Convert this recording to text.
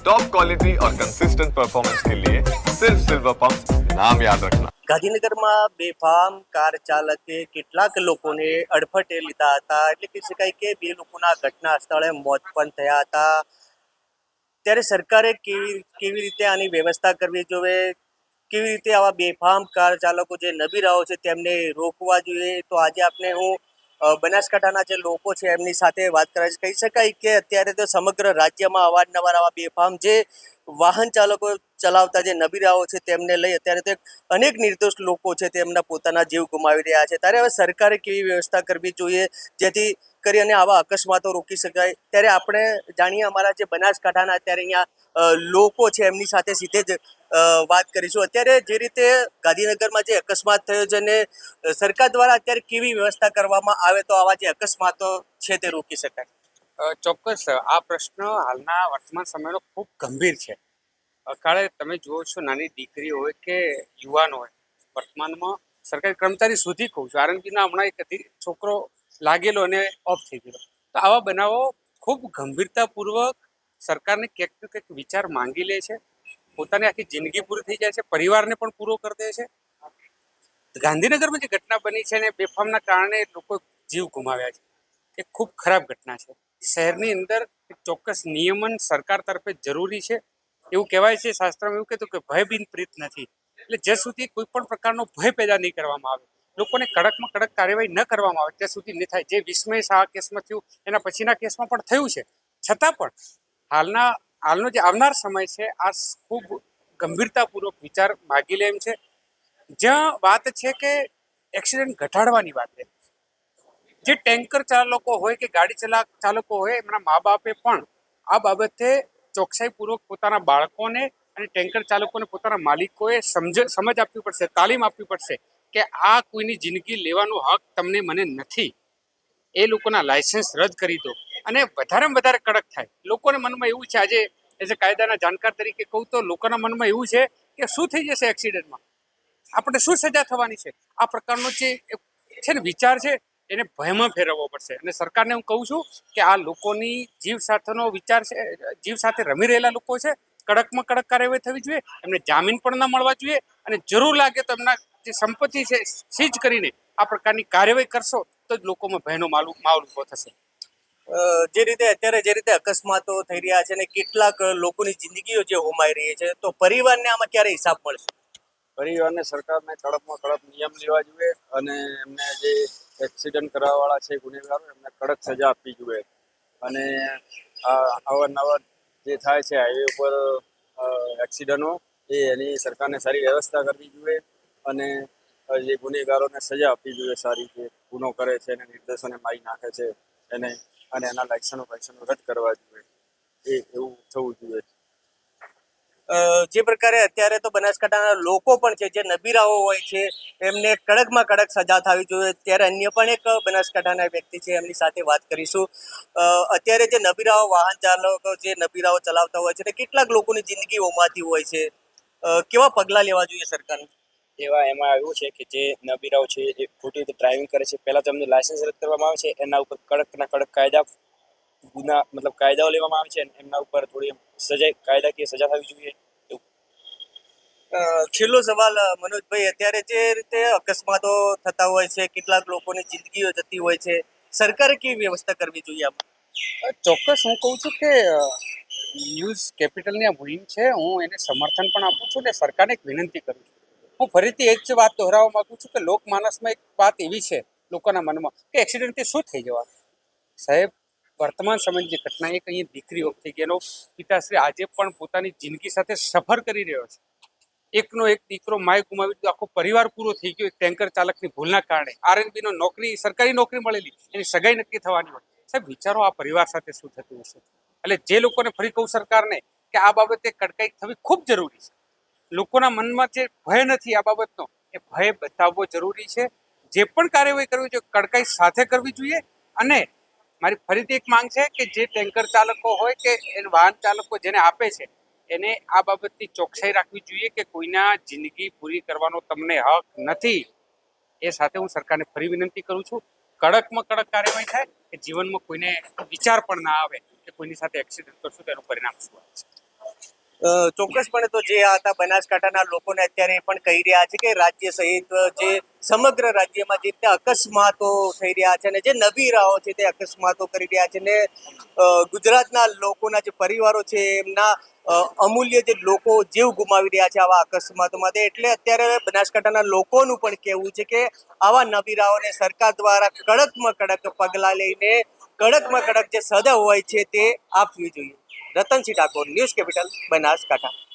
Top quality और consistent performance के लिए सिर्फ सिल्वर पंप नाम याद रखना ગાંધીનગરમાં બેફામ કાર ચાલકે કેટલાક લોકોને અડફટે લીધા હતા એટલે કહી શકાય કે બે લોકોના ઘટના સ્થળે મોત પણ થયા હતા ત્યારે સરકારે કેવી કેવી રીતે આની વ્યવસ્થા કરવી જોઈએ કેવી રીતે આવા બેફામ કાર ચાલકો જે નબીરાઓ છે તેમને રોકવા જોઈએ તો આજે આપણે હું અ, બનાસકાંઠાના જે લોકો છે, એમની સાથે વાત કરાવીશ કહી શકાય કે અત્યારે તો સમગ્ર રાજ્યમાં અવારનવાર આવા બેફામ જે વાહન ચાલકો ચલાવતા જે નબીરાઓ છે, તેમને લઈ અત્યારે તો અનેક નિર્દોષ લોકો છે તેમના પોતાના જીવ ગુમાવી રહ્યા છે. ત્યારે હવે સરકારે કેવી વ્યવસ્થા કરવી જોઈએ, જેથી કરીને આવા અકસ્માતો રોકી શકાય? ત્યારે આપણે જાણીએ અમારા જે બનાસકાંઠાના અત્યારે અહીંયા લોકો છે, એમની સાથે સીધે જ વાત કરીશું. અત્યારે જે રીતે ગાંધીનગરમાં જે અકસ્માત થયો છે અને સરકાર દ્વારા અત્યારે કેવી વ્યવસ્થા કરવામાં આવે તો આવા જે અકસ્માતો છે તે રોકી શકાય? ચોક્કસ. આ પ્રશ્ન હાલના વર્તમાન સમયનો ખૂબ ગંભીર છે. કાળે તમે જુઓ છો, નાની દીકરી હોય કે યુવાન હોય, વર્તમાનમાં સરકારી કર્મચારી સુધી કહું છું. આરએનબીના હમણાં એક છોકરો લાગેલો અને ઓફ થઈ ગયેલો. તો આવા બનાવો ખૂબ ગંભીરતાપૂર્વક સરકારને ક્યાંક ને ક્યાંક વિચાર માંગી લે છે. પોતાની આખી જિંદગી પૂરી થઈ જાય છે, પરિવારને પણ પૂરો કરી દે છે. ગાંધીનગરમાં જે ઘટના બની છે ને બેફામના કારણે લોકો જીવ ગુમાવ્યા છે. એ ખૂબ ખરાબ ઘટના છે. શહેરની અંદર ચોક્કસ નિયમન સરકાર તરફે જરૂરી છે. એવું કહેવાય છે શાસ્ત્રમાં એવું કહેતું કે ભય બિન પ્રીત નથી. એટલે જ્યાં સુધી કોઈ પણ પ્રકારનો ભય પેદા નહીં કરવામાં આવે, લોકોને કડકમાં કડક કાર્યવાહી ન કરવામાં આવે, ત્યાં સુધી નહીં થાય. જે વિસ્મય આ કેસમાં થયું, એના પછીના કેસમાં પણ થયું છે. છતાં પણ હાલના હાલનો જે આવનાર સમય છે, આ ખૂબ ગંભીરતાપૂર્વક વિચાર માગી લે એમ છે. જ્યાં વાત છે કે એક્સિડન્ટ ઘટાડવાની વાત છે. જે ટેન્કર ચાલકો હોય કે ગાડી ચલા, ચાલકો હોય, એમના મા બાપે પણ આ બાબતે ચોકસાઈપૂર્વક પોતાના બાળકોને અને ટેન્કર ચાલકોને પોતાના માલિકોએ સમજ સમજ આપવી પડશે, તાલીમ આપવી પડશે કે આ કોઈની જિંદગી લેવાનો હક તમને મને નથી. એ લોકોના લાયસન્સ રદ કરી દો. અને વધારેમાં વધારે કડક થાય. લોકોના મનમાં એવું છે, આજે એઝ એ કાયદાના જાણકાર તરીકે કહું તો લોકોના મનમાં એવું છે કે શું થઈ જશે એક્સિડન્ટમાં આપણે શું સજા થવાની છે? આ પ્રકારનો જે છે ને વિચાર છે, એને ભયમાં ફેરવવો પડશે. અને સરકારને હું કહું છું કે આ લોકોની જીવ સાથેનો વિચાર છે, જીવ સાથે રમી રહેલા લોકો છે. કડકમાં કડક કાર્યવાહી થવી જોઈએ. એમને જામીન પણ ના મળવા જોઈએ. અને જરૂર લાગે તો એમના જે સંપત્તિ છે સીજ કરીને આ પ્રકારની કાર્યવાહી કરશો તો જ લોકોમાં ભયનો માલું, માહોલ ઊભો થશે. જે રીતે અત્યારે જે રીતે અકસ્માતો થઈ રહ્યા છે અને કેટલાક લોકોની જિંદગીઓ જે હોમાઈ રહી છે, તો પરિવારને આમાં ક્યારે હિસાબ મળશે? પરિવારને સરકારને કડકમાં કડક નિયમ લેવા જોઈએ અને એમને જે એક્સિડન્ટ કરાવવાવાળા છે, ગુનેગારો, એમને કડક સજા આપવી જોઈએ. અને અવારનવાર જે થાય છે હાઈવે ઉપર એક્સિડન્ટો એ એની સરકારને સારી વ્યવસ્થા કરવી જોઈએ અને જે ગુનેગારોને સજા આપવી જોઈએ સારી જે ગુનો કરે છે અને નિર્દોષોને મારી નાખે છે. એને અને એના લાયસન્સો લાયસન્સો રદ કરવા જોઈએ. એ એવું થવું જોઈએ. જે પ્રકારે અત્યારે તો બનાસકાંઠાના લોકો પણ છે, જે નબીરાઓ હોય છે, એમને કડકમાં કડક સજા થવી જોઈએ. ત્યારે અન્ય પણ એક બનાસકાંઠાના વ્યક્તિ છે, એમની સાથે વાત કરીશું. અત્યારે જે નબીરાઓ વાહન ચાલકો, જે નબીરાઓ ચલાવતા હોય છે, તે કેટલાક લોકોની જિંદગી હોમાતી હોય છે. કેવા પગલાં લેવા જોઈએ સરકારને? એવા એમાં આવ્યું છે કે જે નબીરાઓ છે એ ખોટી રીતે ડ્રાઇવિંગ કરે છે. પહેલાં તો એમને લાયસન્સ રદ કરવામાં આવે છે. એના ઉપર કડકના કડક કાયદા ગુના મતલબ કાયદાઓ લેવામાં આવે છે અને એમના ઉપર થોડી સજા કાયદાકીય સજા થવી જોઈએ. અ, છેલ્લો સવાલ મનોજભાઈ. અત્યારે જે રીતે અકસ્માતો થતા હોય છે કેટલાક લોકોની જિંદગીઓ જતી હોય છે સરકારે કેવી વ્યવસ્થા કરવી જોઈએ આમાં? ચોક્કસ હું કહું છું કે ન્યૂઝ કેપિટલની આ મુહિમ છે. હું એને સમર્થન પણ આપું છું અને સરકારને એક વિનંતી કરું છું. હું ફરીથી એક જ વાત દોહરાવવા માંગુ છું કે લોકમાનસમાં એક વાત એવી છે લોકોના મનમાં કે એક્સિડન્ટથી શું થઈ જવાનું? સાહેબ, વર્તમાન સમયની જે ઘટના, એક અહીંયા દીકરી ગઈ. એનો પિતાશ્રી આજે પણ પોતાની જિંદગી સાથે સફર કરી રહ્યો છે. એકનો એક દીકરો માય ગુમાવી દીધો. આખો પરિવાર પૂરો થઈ ગયો એક ટેન્કર ચાલકની ભૂલના કારણે. આરએનબી નો નોકરી, સરકારી નોકરી મળેલી. એની સગાઈ નક્કી થવાની હોય. સાહેબ, વિચારો આ પરિવાર સાથે શું થતું હશે? એટલે જે લોકોને ફરી કહું સરકારને કે આ બાબતે કડકાઈ થવી ખૂબ જરૂરી છે. લોકોના મનમાં જે ભય નથી આ બાબતનો, એ ભય બતાવવો જરૂરી છે. જે પણ કાર્યવાહી કરવી જોઈએ, કડકાઈ સાથે કરવી જોઈએ. અને મારી ફરીથી એક માંગ છે કે જે ટેન્કર ચાલકો હોય કે એ વાહન ચાલકો જેને આપે છે, એને આ બાબતની ચોકસાઈ રાખવી જોઈએ કે કોઈના જિંદગી પૂરી કરવાનો તમને હક નથી. એ સાથે હું સરકારને ફરી વિનંતી કરું છું, કડકમાં કડક કાર્યવાહી થાય કે જીવનમાં કોઈને વિચાર પણ ના આવે કે કોઈની સાથે એક્સિડન્ટ કરશું તેનું પરિણામ શું આવે છે. ચોક્કસપણે તો જે હતા બનાસકાંઠાના લોકોને અત્યારે પણ કહી રહ્યા છે કે રાજ્ય સહિત જે સમગ્ર રાજ્યમાં જે રીતે અકસ્માતો થઈ રહ્યા છે અને જે નવીરાઓ છે તે અકસ્માતો કરી રહ્યા છે ને ગુજરાતના લોકોના જે પરિવારો છે એમના અમૂલ્ય જે લોકો જીવ ગુમાવી રહ્યા છે આવા અકસ્માતોમાં એટલે અત્યારે બનાસકાંઠાના લોકોનું પણ કહેવું છે કે આવા નવીરાઓને સરકાર દ્વારા કડકમાં કડક પગલાં લઈને કડકમાં કડક જે સજા હોય છે તે આપવી જોઈએ. Ratansinh Thakor news capital Banaskantha.